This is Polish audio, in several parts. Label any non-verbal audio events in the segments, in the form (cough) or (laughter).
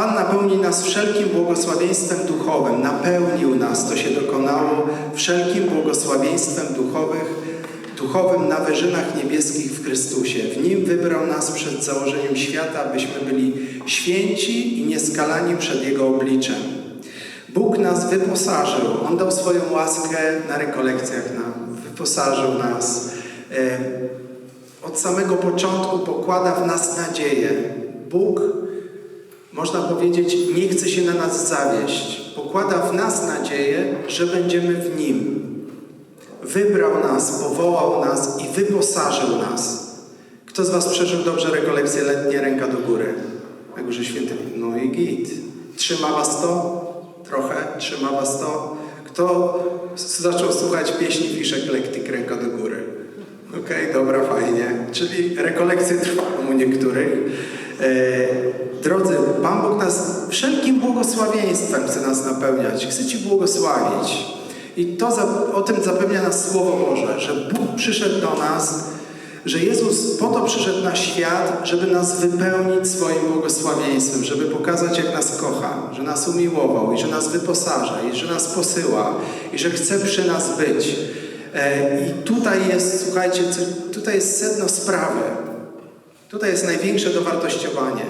Pan napełni nas wszelkim błogosławieństwem duchowym. Napełnił nas, to się dokonało, wszelkim błogosławieństwem duchowych, duchowym na wyżynach niebieskich w Chrystusie. W Nim wybrał nas przed założeniem świata, abyśmy byli święci i nieskalani przed Jego obliczem. Bóg nas wyposażył. On dał swoją łaskę na rekolekcjach nam. Wyposażył nas. E, Od samego początku pokłada w nas nadzieję. Bóg, można powiedzieć, nie chce się na nas zawieść. Pokłada w nas nadzieję, że będziemy w Nim. Wybrał nas, powołał nas i wyposażył nas. Kto z Was przeżył dobrze rekolekcje letnie? Ręka do góry. Na górze świętym. No i git. Trzyma Was to? Trochę. Trzyma Was to? Kto zaczął słuchać pieśni Fiszek Lektyk? Ręka do góry. Okej, dobra, fajnie. Czyli rekolekcje trwają u niektórych. E, drodzy, Pan Bóg nas wszelkim błogosławieństwem chce nas napełniać. Chce Ci błogosławić. I to o tym zapewnia nas Słowo Boże, że Bóg przyszedł do nas, że Jezus po to przyszedł na świat, żeby nas wypełnić swoim błogosławieństwem, żeby pokazać, jak nas kocha, że nas umiłował i że nas wyposaża i że nas posyła i że chce przy nas być. E, I tutaj jest, słuchajcie, tutaj jest sedno sprawy. Tutaj jest największe dowartościowanie.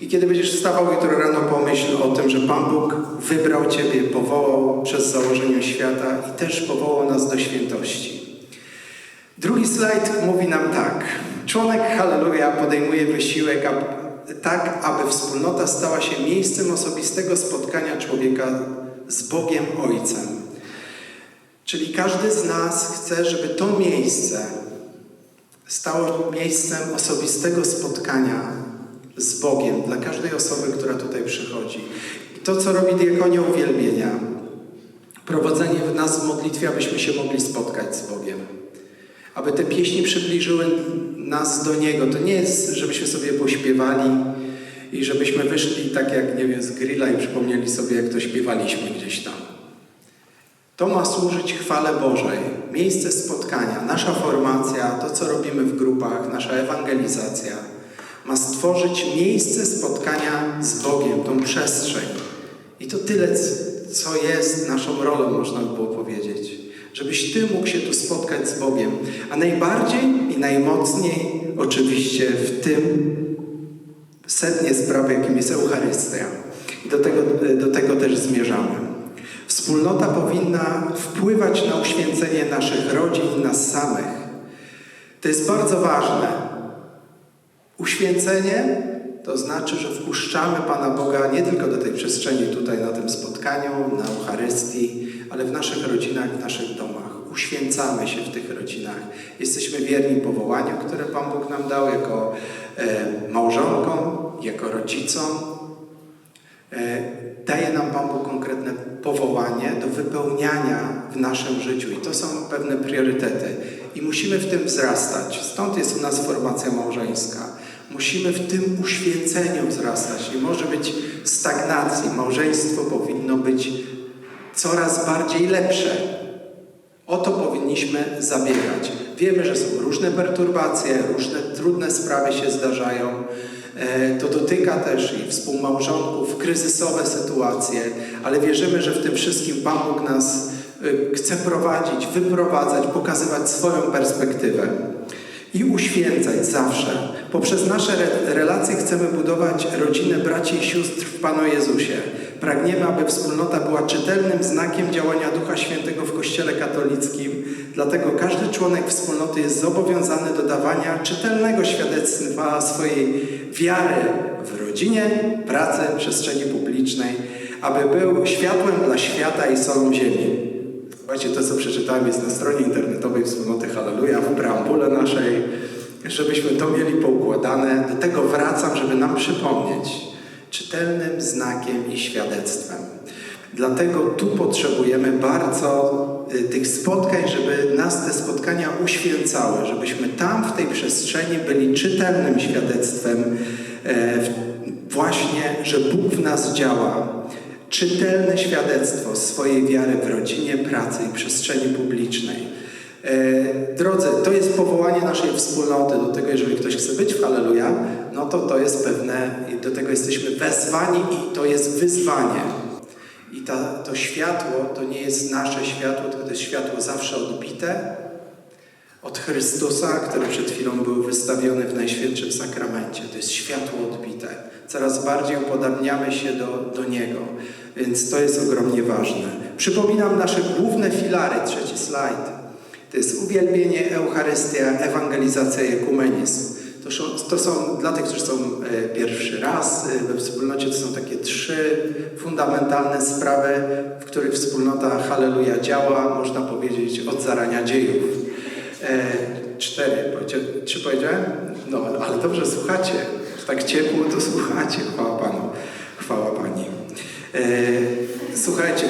I kiedy będziesz wstawał jutro rano, pomyśl o tym, że Pan Bóg wybrał Ciebie, powołał przez założenie świata i też powołał nas do świętości. Drugi slajd mówi nam tak. Członek Halleluja podejmuje wysiłek, tak aby wspólnota stała się miejscem osobistego spotkania człowieka z Bogiem Ojcem. Czyli każdy z nas chce, żeby to miejsce stało miejscem osobistego spotkania z Bogiem dla każdej osoby, która tutaj przychodzi. I to, co robi diakonia uwielbienia, prowadzenie w nas w modlitwie, abyśmy się mogli spotkać z Bogiem. Aby te pieśni przybliżyły nas do Niego. To nie jest, żebyśmy sobie pośpiewali i żebyśmy wyszli tak jak, nie wiem, z grilla i przypomnieli sobie, jak to śpiewaliśmy gdzieś tam. To ma służyć chwale Bożej, miejsce spotkania, nasza formacja, to co robimy w grupach, nasza ewangelizacja ma stworzyć miejsce spotkania z Bogiem, tą przestrzeń. I to tyle, co jest naszą rolą, można by było powiedzieć. Żebyś Ty mógł się tu spotkać z Bogiem. A najbardziej i najmocniej oczywiście w tym sednie sprawy, jakim jest Eucharystia. I do tego, do tego też zmierzamy. Wspólnota powinna wpływać na uświęcenie naszych rodzin i nas samych. To jest bardzo ważne. Uświęcenie to znaczy, że wpuszczamy Pana Boga nie tylko do tej przestrzeni tutaj na tym spotkaniu, na Eucharystii, ale w naszych rodzinach, w naszych domach. Uświęcamy się w tych rodzinach. Jesteśmy wierni powołaniu, które Pan Bóg nam dał jako e, małżonkom, jako rodzicom. E, daje nam Pan Bóg konkretne powołanie do wypełniania w naszym życiu i to są pewne priorytety i musimy w tym wzrastać. Stąd jest u nas formacja małżeńska. Musimy w tym uświęceniu wzrastać. Nie może być stagnacji. Małżeństwo powinno być coraz bardziej lepsze. O to powinniśmy zabiegać. Wiemy, że są różne perturbacje, różne trudne sprawy się zdarzają. E, To dotyka też i współmałżonków, kryzysowe sytuacje, ale wierzymy, że w tym wszystkim Pan Bóg nas y, chce prowadzić, wyprowadzać, pokazywać swoją perspektywę i uświęcać zawsze. Poprzez nasze re- relacje chcemy budować rodzinę braci i sióstr w Panu Jezusie. Pragniemy, aby wspólnota była czytelnym znakiem działania Ducha Świętego w Kościele katolickim. Dlatego każdy członek wspólnoty jest zobowiązany do dawania czytelnego świadectwa swojej wiary w rodzinie, pracy, przestrzeni publicznej, aby był światłem dla świata i solą ziemi. Słuchajcie, to co przeczytałem jest na stronie internetowej Wspólnoty Halleluja, w preambule naszej, żebyśmy to mieli poukładane. Do tego wracam, żeby nam przypomnieć czytelnym znakiem i świadectwem. Dlatego tu potrzebujemy bardzo y, tych spotkań, żeby nas te spotkania uświęcały, żebyśmy tam w tej przestrzeni byli czytelnym świadectwem e, właśnie, że Bóg w nas działa czytelne świadectwo swojej wiary w rodzinie, pracy i przestrzeni publicznej. E, drodzy, to jest powołanie naszej wspólnoty do tego, jeżeli ktoś chce być w Halleluja, no to to jest pewne, do tego jesteśmy wezwani i to jest wyzwanie. Ta, to światło to nie jest nasze światło, tylko to jest światło zawsze odbite od Chrystusa, który przed chwilą był wystawiony w Najświętszym Sakramencie. To jest światło odbite. Coraz bardziej upodabniamy się do, do Niego, więc to jest ogromnie ważne. Przypominam nasze główne filary, trzeci slajd. To jest uwielbienie, Eucharystia, ewangelizacja i ekumenizm. To to są dla tych, którzy są e, pierwszy raz e, we wspólnocie, to są takie trzy fundamentalne sprawy, w których wspólnota Halleluja działa, można powiedzieć, od zarania dziejów. E, cztery, trzy powiedziałem? No, ale dobrze, słuchacie. Tak ciepło, to słuchacie. Chwała Panu. Chwała Pani. Słuchajcie,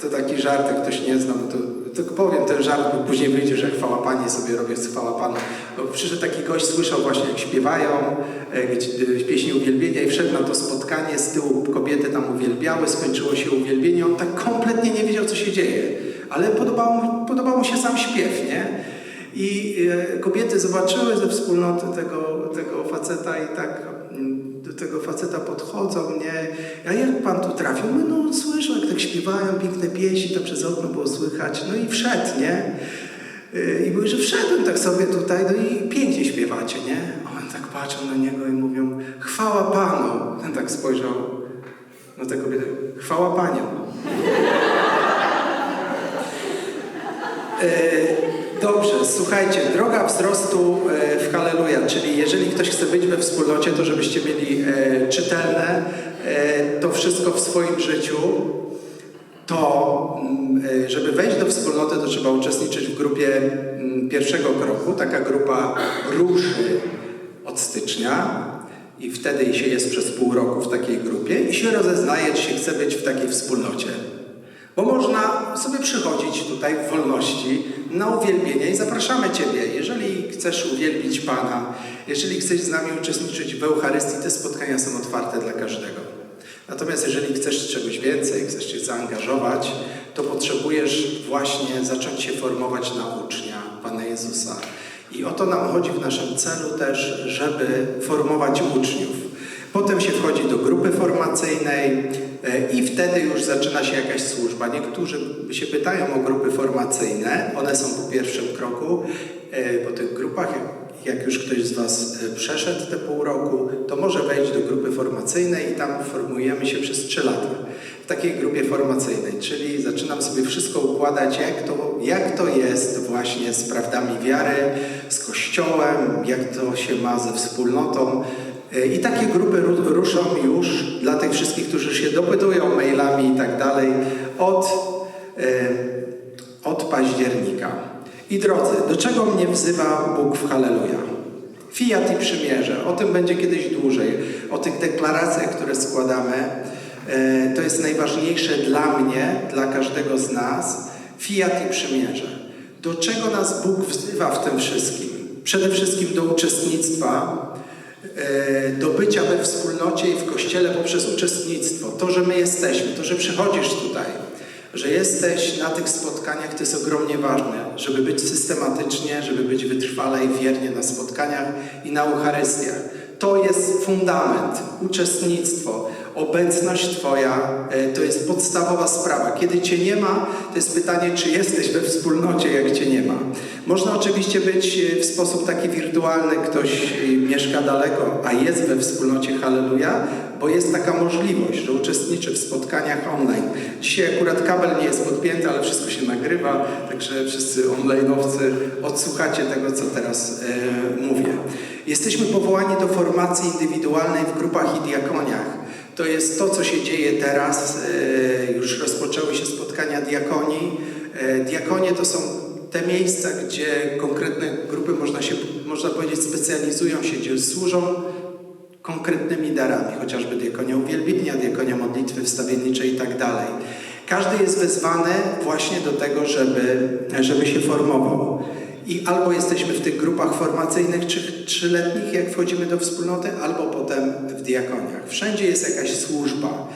to taki żart, jak ktoś nie zna, no to, to powiem ten żart, bo później wyjdzie, że chwała Pani sobie robię, chwała Panu. Bo przyszedł taki gość, słyszał właśnie jak śpiewają e, e, pieśni uwielbienia i wszedł na to spotkanie, z tyłu kobiety tam uwielbiały, skończyło się uwielbienie, on tak kompletnie nie wiedział, co się dzieje, ale podobał mu, podobał mu się sam śpiew, nie? I e, kobiety zobaczyły ze wspólnoty tego, tego faceta i tak mm, do tego faceta podchodzą, nie? A jak pan tu trafił? My no słyszę, jak tak śpiewają piękne pieśni, to przez okno było słychać. No i wszedł, nie? Y, I mówi, że wszedłem tak sobie tutaj, no i pięknie śpiewacie, nie? A on tak patrzą na niego i mówią, chwała Panu. Ten tak spojrzał na tę kobietę, chwała Panią. (laughs) Dobrze, słuchajcie, droga wzrostu e, w Halleluja, czyli jeżeli ktoś chce być we wspólnocie, to żebyście mieli e, czytelne e, to wszystko w swoim życiu, to mm, żeby wejść do wspólnoty, to trzeba uczestniczyć w grupie mm, pierwszego kroku. Taka grupa ruszy od stycznia i wtedy się jest przez pół roku w takiej grupie i się rozeznaje, czy się chce być w takiej wspólnocie. Bo można sobie przychodzić tutaj w wolności na uwielbienie i zapraszamy Ciebie. Jeżeli chcesz uwielbić Pana, jeżeli chcesz z nami uczestniczyć w Eucharystii, te spotkania są otwarte dla każdego. Natomiast jeżeli chcesz czegoś więcej, chcesz się zaangażować, to potrzebujesz właśnie zacząć się formować na ucznia Pana Jezusa. I o to nam chodzi w naszym celu też, żeby formować uczniów. Potem się wchodzi do grupy formacyjnej i wtedy już zaczyna się jakaś służba. Niektórzy się pytają o grupy formacyjne, one są po pierwszym kroku. e, Po tych grupach, jak, już ktoś z Was e, przeszedł te pół roku, to może wejść do grupy formacyjnej i tam formujemy się przez 3 lata. W takiej grupie formacyjnej, czyli zaczynam sobie wszystko układać, jak to, jak to jest właśnie z prawdami wiary, z Kościołem, jak to się ma ze wspólnotą. I takie grupy ru- ruszą już dla tych wszystkich, którzy się dopytują mailami i tak dalej od, e, od października. I drodzy, do czego mnie wzywa Bóg w Halleluja? Fiat i przymierze. O tym będzie kiedyś dłużej. O tych deklaracjach, które składamy. E, To jest najważniejsze dla mnie, dla każdego z nas. Fiat i przymierze. Do czego nas Bóg wzywa w tym wszystkim? Przede wszystkim do uczestnictwa do bycia we wspólnocie i w Kościele poprzez uczestnictwo. To, że my jesteśmy, to, że przychodzisz tutaj, że jesteś na tych spotkaniach, to jest ogromnie ważne, żeby być systematycznie, żeby być wytrwale i wiernie na spotkaniach i na Eucharystiach. To jest fundament, uczestnictwo, obecność Twoja, e, to jest podstawowa sprawa. Kiedy Cię nie ma, to jest pytanie, czy jesteś we wspólnocie, jak Cię nie ma. Można oczywiście być e, w sposób taki wirtualny, ktoś e, mieszka daleko, a jest we wspólnocie Halleluja, bo jest taka możliwość, że uczestniczy w spotkaniach online. Dzisiaj akurat kabel nie jest podpięty, ale wszystko się nagrywa, także wszyscy online'owcy odsłuchacie tego, co teraz mówię. Jesteśmy powołani do formacji indywidualnej w grupach i diakoniach. To jest to, co się dzieje teraz. E, Już rozpoczęły się spotkania diakonii. E, Diakonie to są te miejsca, gdzie konkretne grupy, można, się, można powiedzieć, specjalizują się, gdzie służą konkretnymi darami, chociażby diakonia uwielbienia, diakonia modlitwy wstawienniczej i tak dalej. Każdy jest wezwany właśnie do tego, żeby, żeby się formował. I albo jesteśmy w tych grupach formacyjnych trzy, trzyletnich, jak wchodzimy do wspólnoty, albo potem w diakoniach. Wszędzie jest jakaś służba.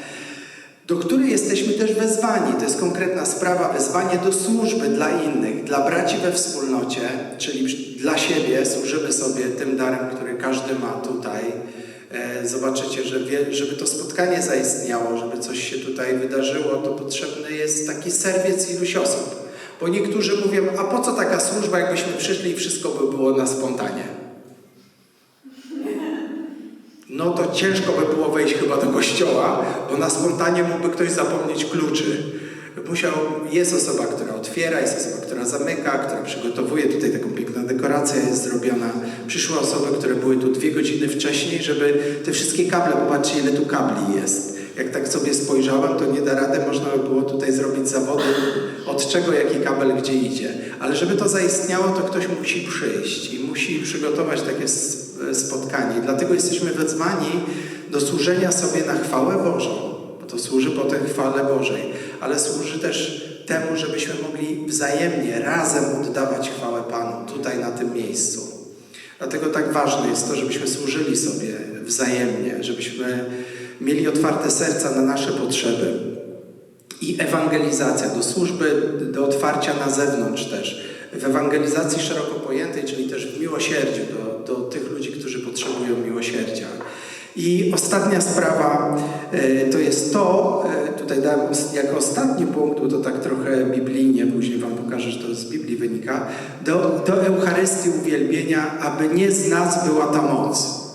do której jesteśmy też wezwani. To jest konkretna sprawa, wezwanie do służby dla innych, dla braci we wspólnocie, czyli dla siebie służymy sobie tym darem, który każdy ma tutaj. E, Zobaczycie, że wie, żeby to spotkanie zaistniało, żeby coś się tutaj wydarzyło, to potrzebny jest taki serwiec iluś osób. Bo niektórzy mówią, a po co taka służba, jakbyśmy przyszli i wszystko by było na spontanie? No to ciężko by było wejść chyba do kościoła, bo na spontanie mógłby ktoś zapomnieć kluczy. Musiał, jest osoba, która otwiera, jest osoba, która zamyka, która przygotowuje. Tutaj taką piękna dekoracja jest zrobiona. Przyszły osoby, które były tu dwie godziny wcześniej, żeby te wszystkie kable, popatrzcie ile tu kabli jest. Jak tak sobie spojrzałem, to nie da rady, można by było tutaj zrobić zawody, od czego jaki kabel gdzie idzie. Ale żeby to zaistniało, to ktoś musi przyjść i musi przygotować takie spotkanie. Dlatego jesteśmy wezwani do służenia sobie na chwałę Bożą, bo to służy potem chwale Bożej, ale służy też temu, żebyśmy mogli wzajemnie, razem oddawać chwałę Panu tutaj na tym miejscu. Dlatego tak ważne jest to, żebyśmy służyli sobie wzajemnie, żebyśmy mieli otwarte serca na nasze potrzeby. I ewangelizacja do służby, do otwarcia na zewnątrz też. W ewangelizacji szeroko pojętej, czyli też w miłosierdziu do, do tych ludzi, którzy potrzebują miłosierdzia. I ostatnia sprawa e, to jest to, e, tutaj dałem jako ostatni punkt, bo to tak trochę biblijnie, później Wam pokażę, że to z Biblii wynika, do, do Eucharystii uwielbienia, aby nie z nas była ta moc.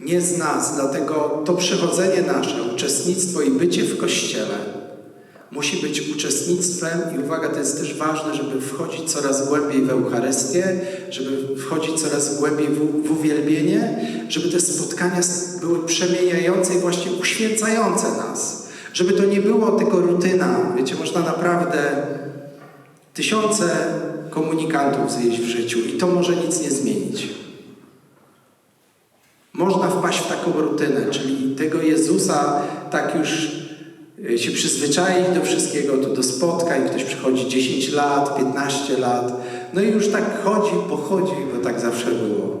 Nie z nas, dlatego to przychodzenie nasze, uczestnictwo i bycie w Kościele musi być uczestnictwem i uwaga, to jest też ważne, żeby wchodzić coraz głębiej w Eucharystię, żeby wchodzić coraz głębiej w, w uwielbienie, żeby te spotkania były przemieniające i właśnie uświęcające nas. Żeby to nie było tylko rutyna. Wiecie, można naprawdę tysiące komunikantów zjeść w życiu i to może nic nie zmienić. Można wpaść w taką rutynę, czyli tego Jezusa tak już y, się przyzwyczaić do wszystkiego, do, do spotkań, ktoś przychodzi 10 lat, 15 lat, no i już tak chodzi, pochodzi, bo tak zawsze było.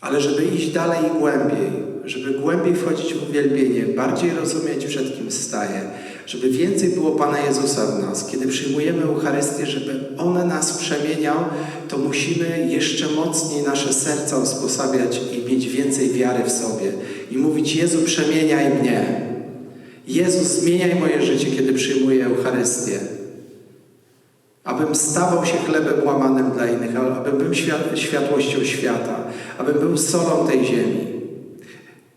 Ale żeby iść dalej i głębiej, żeby głębiej wchodzić w uwielbienie, bardziej rozumieć przed kim staje, żeby więcej było Pana Jezusa w nas, kiedy przyjmujemy Eucharystię, żeby On nas przemieniał, to musimy jeszcze mocniej nasze serca usposabiać i mieć więcej wiary w sobie i mówić Jezu przemieniaj mnie. Jezu zmieniaj moje życie, kiedy przyjmuję Eucharystię. Abym stawał się chlebem łamanym dla innych, abym był świat, światłością świata, abym był solą tej ziemi.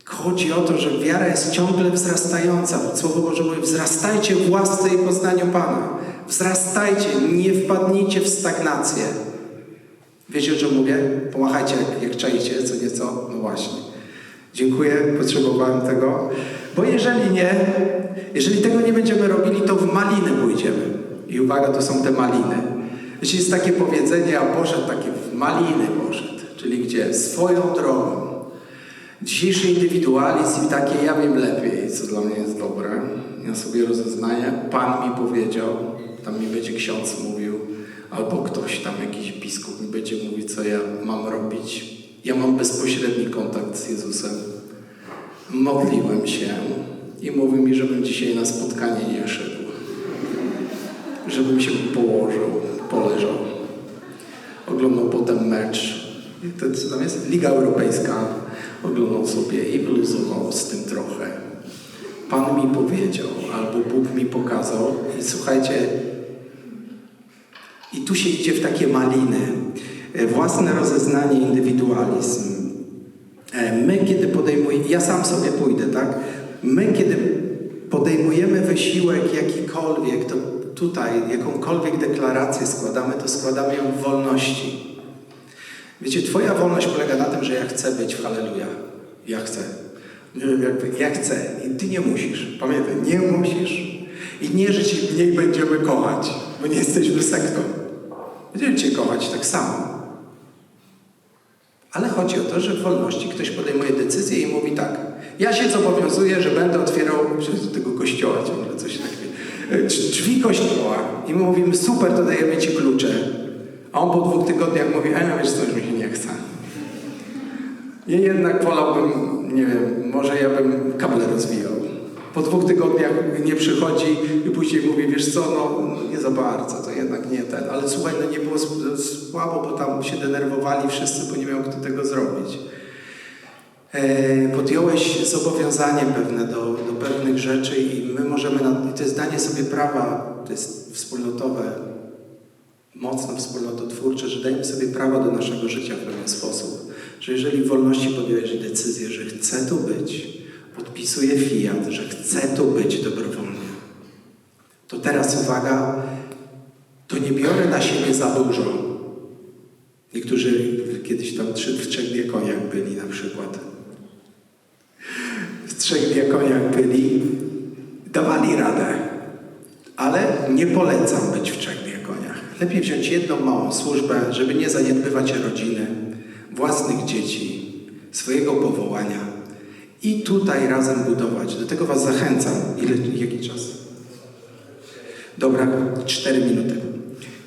Chodzi o to, że wiara jest ciągle wzrastająca. Słowo Boże mówi, wzrastajcie w łasce i poznaniu Pana. Wzrastajcie, nie wpadnijcie w stagnację. Wiecie, o czym mówię? Pomachajcie, jak, jak czajcie, co nieco. No właśnie. Dziękuję, potrzebowałem tego. Bo jeżeli nie, jeżeli tego nie będziemy robili, to w maliny pójdziemy. I uwaga, to są te maliny. Wiecie, jest takie powiedzenie, a poszedł takie w maliny poszedł. Czyli gdzie? Swoją drogą. Dzisiejszy indywidualizm i takie ja wiem lepiej, co dla mnie jest dobre. Ja sobie rozeznaję. Pan mi powiedział, tam mi będzie ksiądz mówił, albo ktoś tam, jakiś biskup mi będzie mówił, co ja mam robić. Ja mam bezpośredni kontakt z Jezusem. Modliłem się i mówił mi, żebym dzisiaj na spotkanie nie szedł. Żebym się położył, poleżał. Oglądał potem mecz. To co tam jest? Liga Europejska. Oglądał sobie i wyluzował z tym trochę. Pan mi powiedział, albo Bóg mi pokazał. I słuchajcie, i tu się idzie w takie maliny. E, Własne rozeznanie, indywidualizm. E, My, kiedy podejmujemy, ja sam sobie pójdę, tak? My, kiedy podejmujemy wysiłek jakikolwiek, to tutaj jakąkolwiek deklarację składamy, to składamy ją w wolności. Wiecie, Twoja wolność polega na tym, że ja chcę być w Halleluja. Ja chcę. Ja chcę. I Ty nie musisz. Pamiętaj, nie musisz. I nie, że Cię mniej będziemy kochać, bo nie jesteśmy sektą. Będziemy Cię kochać tak samo. Ale chodzi o to, że w wolności ktoś podejmuje decyzję i mówi tak. Ja się zobowiązuję, że będę otwierał przez tego kościoła ciągle coś takiego. drzwi- kościoła. I my mówimy, super, to dajemy Ci klucze. A on po dwóch tygodniach mówi, a wiesz co, już mi się nie chce. Ja jednak wolałbym, nie wiem, może ja bym. Po dwóch tygodniach nie przychodzi i później mówi, wiesz co, no nie za bardzo, to jednak nie ten. Ale słuchaj, no nie było słabo, bo tam się denerwowali wszyscy, bo nie miał kto tego zrobić. E, podjąłeś zobowiązanie pewne do, do pewnych rzeczy i my możemy, na, to jest danie sobie prawa, to jest wspólnotowe, mocno wspólnototwórcze, że dajemy sobie prawa do naszego życia w pewien sposób. Że jeżeli w wolności podjąłeś decyzję, że chcę tu być, podpisuję fiat, że chcę tu być dobrowolnie, to teraz uwaga, to nie biorę na siebie za dużo. Niektórzy kiedyś tam trzy, w trzech diakoniach byli na przykład. W trzech diakoniach byli, dawali radę, ale nie polecam być w trzech diakoniach. Lepiej wziąć jedną małą służbę, żeby nie zaniedbywać rodziny, własnych dzieci, swojego powołania i tutaj razem budować. Do tego Was zachęcam. Ile, jaki czas? Dobra, cztery minuty.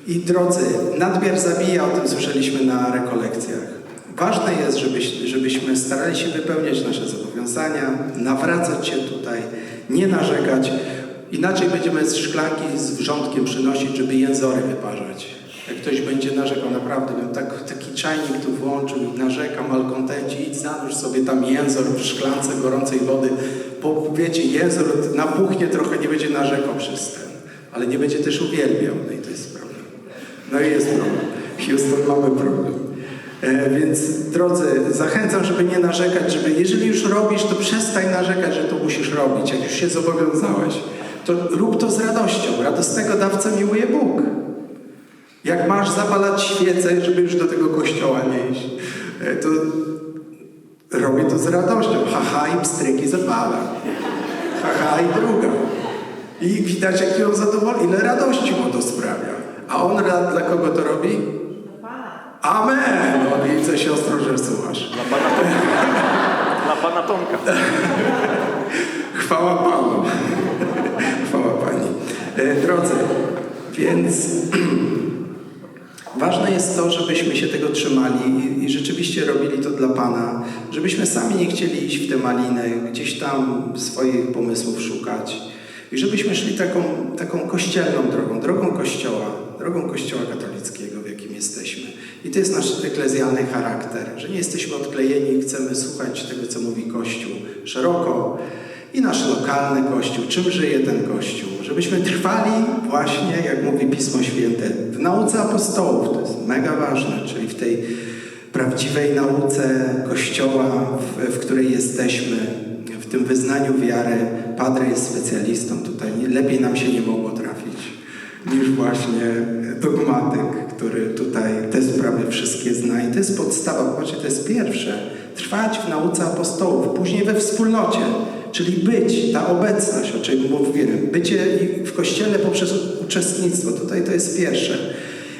I drodzy, nadmiar zabija, o tym słyszeliśmy na rekolekcjach. Ważne jest, żebyś, żebyśmy starali się wypełniać nasze zobowiązania, nawracać się tutaj, nie narzekać. Inaczej będziemy z szklanki z wrzątkiem przynosić, żeby jęzory wyparzać. Jak ktoś będzie narzekał, naprawdę bym tak, taki czajnik tu włączył i narzekam, malkontenci, idź zanurz sobie tam jęzor w szklance gorącej wody, bo wiecie, jęzor napuchnie trochę, nie będzie narzekał przez ten, ale nie będzie też uwielbiał, no i to jest problem. No i jest problem. Houston, mamy problem. E, więc drodzy, zachęcam, żeby nie narzekać, żeby jeżeli już robisz, to przestań narzekać, że to musisz robić, jak już się zobowiązałeś. To rób to z radością. Radosnego dawcę miłuje Bóg. Jak masz zapalać świecę, żeby już do tego kościoła nie iść, e, to robię to z radością. Haha i pstryki zapalam. Haha i druga. I widać, jak ją zadowoli, ile radości mu to sprawia. A on ra- dla kogo to robi? Amen! No widzę, siostro, że słuchasz. Dla pana Tomka. Dla pana Tomka. Chwała Panu. Chwała Pani. E, Drodzy, więc (clears throat) ważne jest to, żebyśmy się tego trzymali i, i rzeczywiście robili to dla Pana, żebyśmy sami nie chcieli iść w te maliny, gdzieś tam swoich pomysłów szukać. I żebyśmy szli taką, taką kościelną drogą, drogą Kościoła, drogą Kościoła katolickiego, w jakim jesteśmy. I to jest nasz eklezjalny charakter, że nie jesteśmy odklejeni, chcemy słuchać tego, co mówi Kościół szeroko i nasz lokalny Kościół, czym żyje ten Kościół, żebyśmy trwali właśnie, jak mówi Pismo Święte, w nauce apostołów, to jest mega ważne, czyli w tej prawdziwej nauce Kościoła, w, w której jesteśmy, w tym wyznaniu wiary. Padre jest specjalistą tutaj, lepiej nam się nie mogło trafić niż właśnie dogmatyk, który tutaj te sprawy wszystkie zna. I to jest podstawa, popatrzcie, to jest pierwsze. Trwać w nauce apostołów, później we wspólnocie, czyli być, ta obecność, o czym mówiłem, bycie w Kościele poprzez uczestnictwo, tutaj to jest pierwsze.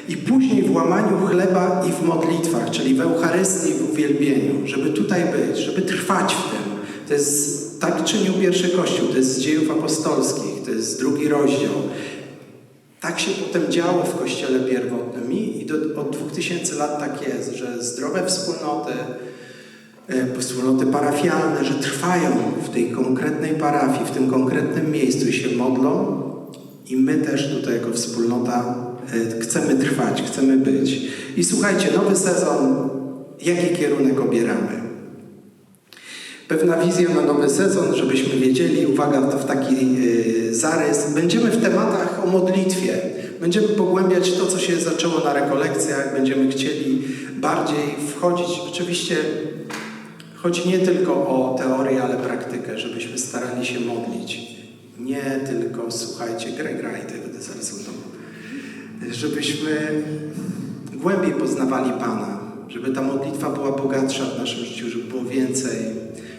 I później w łamaniu chleba i w modlitwach, czyli w Eucharystii w uwielbieniu, żeby tutaj być, żeby trwać w tym. To jest, tak czynił pierwszy Kościół, to jest z dziejów apostolskich, to jest drugi rozdział. Tak się potem działo w Kościele pierwotnym i, do, od 2000 lat tak jest, że zdrowe wspólnoty, wspólnoty parafialne, że trwają w tej konkretnej parafii, w tym konkretnym miejscu i się modlą i my też tutaj jako wspólnota e, chcemy trwać, chcemy być. I słuchajcie, nowy sezon, jaki kierunek obieramy? Pewna wizja na nowy sezon, żebyśmy wiedzieli, uwaga, to w taki y, zarys. Będziemy w tematach o modlitwie. Będziemy pogłębiać to, co się zaczęło na rekolekcjach. Będziemy chcieli bardziej wchodzić. Oczywiście chodzi nie tylko o teorię, ale praktykę, żebyśmy starali się modlić. Nie tylko, słuchajcie, graj, graj tego desalsunu. Żebyśmy głębiej poznawali Pana, żeby ta modlitwa była bogatsza w naszym życiu, żeby było więcej,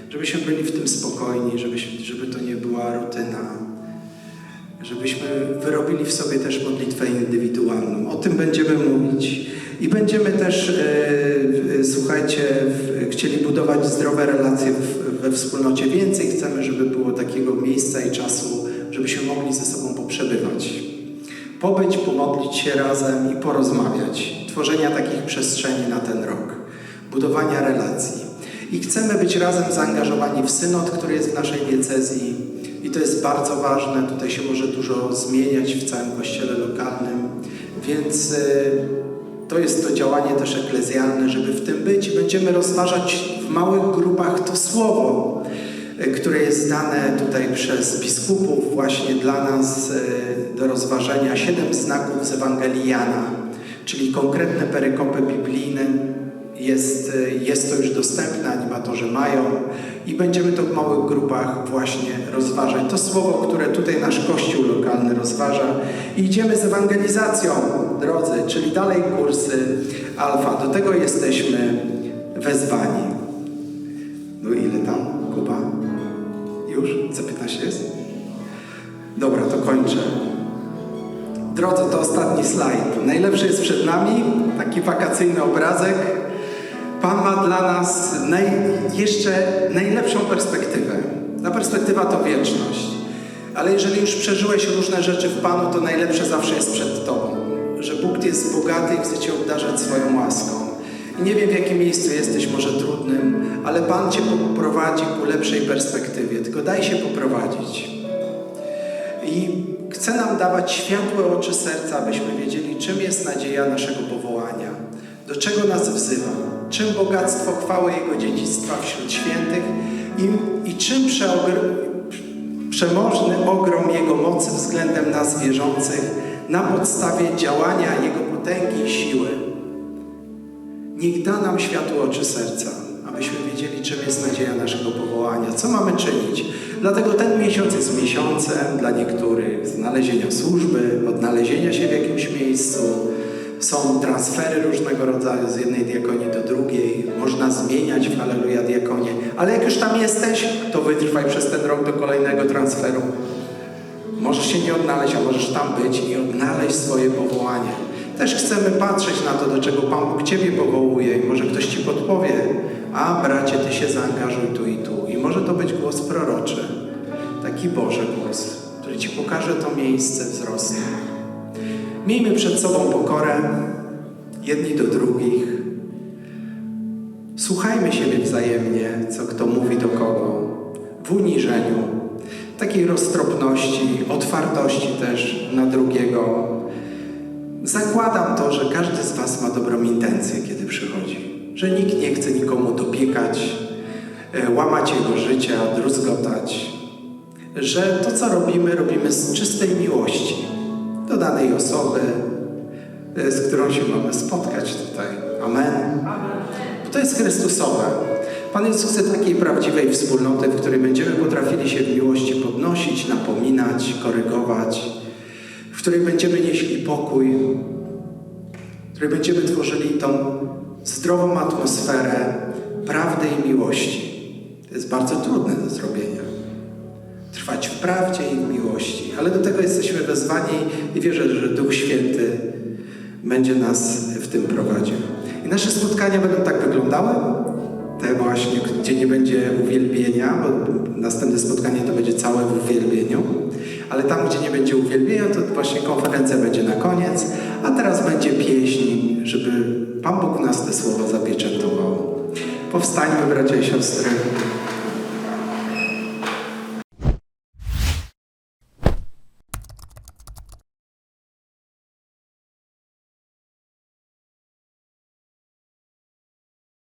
żebyśmy byli w tym spokojni, żeby, żeby to nie była rutyna, żebyśmy wyrobili w sobie też modlitwę indywidualną. O tym będziemy mówić. I będziemy też, e, e, słuchajcie, chcieli budować zdrowe relacje we wspólnocie. Więcej chcemy, żeby było takiego miejsca i czasu, żebyśmy mogli ze sobą poprzebywać. Pobyć, pomodlić się razem i porozmawiać. Tworzenia takich przestrzeni na ten rok. Budowania relacji. I chcemy być razem zaangażowani w synod, który jest w naszej diecezji. I to jest bardzo ważne. Tutaj się może dużo zmieniać w całym kościele lokalnym, więc y, to jest to działanie też eklezjalne, żeby w tym być. Będziemy rozważać w małych grupach to słowo, y, które jest dane tutaj przez biskupów właśnie dla nas y, do rozważenia. Siedem znaków z Ewangelii Jana, czyli konkretne perykopy biblijne. Jest, y, jest to już dostępne, animatorzy mają i będziemy to w małych grupach właśnie rozważać. To słowo, które tutaj nasz kościół lokalny rozważa i idziemy z ewangelizacją, drodzy, czyli dalej kursy alfa. Do tego jesteśmy wezwani. No ile tam, Kuba? Już? Za 15 jest? Dobra, to kończę. Drodzy, to ostatni slajd. Najlepszy jest przed nami, taki wakacyjny obrazek. Pan ma dla nas naj, jeszcze najlepszą perspektywę. Ta perspektywa to wieczność. Ale jeżeli już przeżyłeś różne rzeczy w Panu, to najlepsze zawsze jest przed Tobą. Że Bóg jest bogaty i chce Cię obdarzać swoją łaską. I nie wiem, w jakim miejscu jesteś, może trudnym, ale Pan Cię poprowadzi ku lepszej perspektywie. Tylko daj się poprowadzić. I chce nam dawać światłe oczy serca, abyśmy wiedzieli, czym jest nadzieja naszego powołania, do czego nas wzywa, czym bogactwo chwały Jego dziedzictwa wśród świętych i, i czym przeogr- przemożny ogrom Jego mocy względem nas wierzących na podstawie działania Jego potęgi i siły. Niech da nam światło oczy serca, abyśmy wiedzieli, czym jest nadzieja naszego powołania, co mamy czynić. Dlatego ten miesiąc jest miesiącem dla niektórych znalezienia służby, odnalezienia się w jakimś miejscu. Są transfery różnego rodzaju z jednej diakonii do drugiej. Można zmieniać w Halleluja diakonie. Ale jak już tam jesteś, to wytrwaj przez ten rok do kolejnego transferu. Możesz się nie odnaleźć, a możesz tam być i odnaleźć swoje powołanie. Też chcemy patrzeć na to, do czego Pan Bóg Ciebie powołuje i może ktoś Ci podpowie, a bracie, Ty się zaangażuj tu i tu. I może to być głos proroczy, taki Boży głos, który Ci pokaże to miejsce wzrostu. Miejmy przed sobą pokorę, jedni do drugich. Słuchajmy siebie wzajemnie, co kto mówi do kogo, w uniżeniu, takiej roztropności, otwartości też na drugiego. Zakładam to, że każdy z Was ma dobrą intencję, kiedy przychodzi, że nikt nie chce nikomu dopiekać, e, łamać jego życia, druzgotać, że to, co robimy, robimy z czystej miłości do danej osoby, e, z którą się mamy spotkać tutaj. Amen. Bo to jest Chrystusowe. Pan Jezus chce takiej prawdziwej wspólnoty, w której będziemy potrafili się w miłości podnosić, napominać, korygować, w której będziemy nieśli pokój, w której będziemy tworzyli tą zdrową atmosferę prawdy i miłości. To jest bardzo trudne do zrobienia. Trwać w prawdzie i w miłości, ale do tego jesteśmy wezwani i wierzę, że Duch Święty będzie nas w tym prowadził. I nasze spotkania będą tak wyglądały, te właśnie, gdzie nie będzie uwielbienia, bo następne spotkanie to będzie całe w uwielbieniu, ale tam, gdzie nie będzie uwielbienia, to właśnie konferencja będzie na koniec, a teraz będzie pieśń, żeby Pan Bóg nas te słowa zapieczętował. Powstańmy, bracia i siostry.